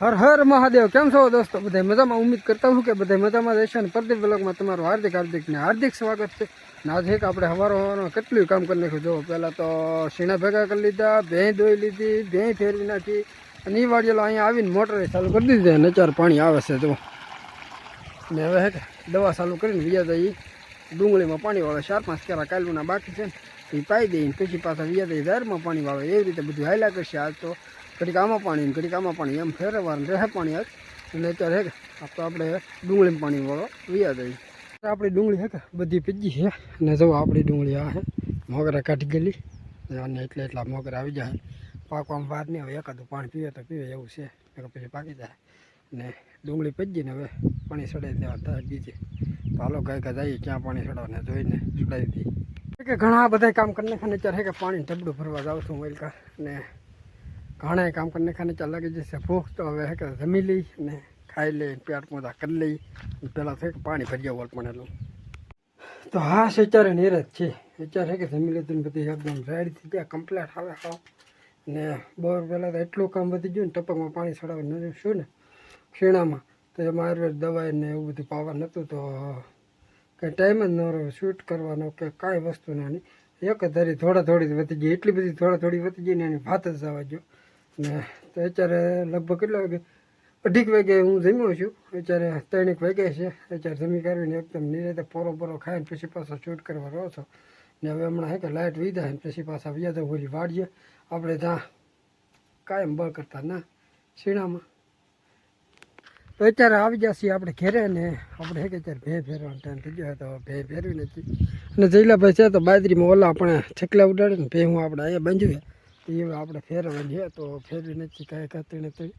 હર હર મહાદેવ. કેમ છો દોસ્તો? બધા મજામાં? ઉમ્મીદ કરતા હું કે બધા મજામાં રહેશે અને પ્રદીપ બ્લોગમાં તમારું હાર્દિક હાર્દિકને હાર્દિક સ્વાગત છે. આજે એક આપણે હવારો હવારો કેટલું કામ કરી નાખ્યું? જો પહેલાં તો શીણા ભેગા કરી લીધા ભેં ધોઈ લીધી ભેં ફેરવી નાખી અને એ વાડિયેલો અહીંયા આવીને મોટરે ચાલુ કરી દીધી અને ચાર પાણી આવે છે જો ને હવે દવા ચાલુ કરીને બીજા એ ડુંગળીમાં પાણી વાળો ચાર પાંચ કેરા કાલુના બાકી છે. ને એ પાઈ દઈને પછી પાછા વ્યાજ ઝારમાં પાણી વાળો એવી રીતે બધું હાલ્યા કરશે. આજ તો ઘડીક આમાં પાણી ઘડીક આમાં પાણી, એમ ફેરવવાનું રહે પાણી આજ. એટલે અત્યારે આ તો આપણે ડુંગળીમાં પાણી વાળો વ્યાજ આવી આપણી ડુંગળી હે બધી પીજી છે અને જો આપણી ડુંગળી આ છે મોગરા કાઢી ગયેલી. અને એટલે એટલા મોગરા આવી જાય. પાકવામાં વાર નહીં હવે એકાદું પાણી પીવે તો પીવે, એવું છે. પછી પાકી જાય. ને ડુંગળી પીજીને હવે પાણી સડાઈ દેવા થાય બીજે. હાલો ગાય ગા જઈએ, ક્યાં પાણી ચડાવને જોઈને ચડાવી દઈએ. કે ઘણા બધા કામ કરીને ખાને ચાર કે પાણી ઢબડું ભરવા જાઉં છું મલકા. ને ઘણા કામ કરીને ખાને ચાલ લાગી જશે ભૂખ, તો હવે કે જમી લઈ ને ખાઈ લઈ પેટ મોજા કરી લઈ. પહેલાં થઈ કે પાણી ભરી જાવ પણ તો હા સિચારે નિરજ છે. વિચાર છે કે જમી લીધું ને બધી એકદમ રેડી થઈ ગયા કમ્પ્લેટ આવે હા ને બહુ પહેલાં તો એટલું કામ વધી ગયું ને ટપકમાં પાણી ચડાવવાનું શું ને? ખીણામાં તો એમાં આયુર્વેદ દવાઈ ને એવું બધું પાવા નહોતું તો કંઈ ટાઈમ જ ન રહ્યો. શૂટ કરવાનો કે કાંઈ વસ્તુ નાની એક ધરી થોડા થોડી વધી ગઈ. એટલી બધી થોડા થોડી વધી ગઈ ને એની ભાત જ જવા ગયો ને તો અત્યારે લગભગ કેટલા વાગે? અઢીક વાગે હું જમ્યો છું. અત્યારે ત્રણેક વાગે છે. અત્યારે જમી કરવીને એકદમ નિરાતે પોરો પોરો ખાઈને પછી પાછો શૂટ કરવા રહો છો. ને હવે હમણાં હે કે લાઇટ વીધા ને પછી પાછા વ્યા તો ઓલી વાડીએ. આપણે ત્યાં કાયમ બળ કરતા ના, શીણામાં. તો અત્યારે આવી જશે આપણે ઘેરે ને આપણે કે અત્યારે ભે ફેરવાનો ટાઈમ થઈ ગયો તો ભે ફેરવી નથી. અને જઈલાભાઈ છે તો બાજરીમાં ઓલા આપણે છેકલા ઉડાડીને ભે હું આપણે અહીંયા બાંધ્યું એ આપણે ફેરવાની છે, તો ફેરવી નથી, કાંઈ કરતી નથી.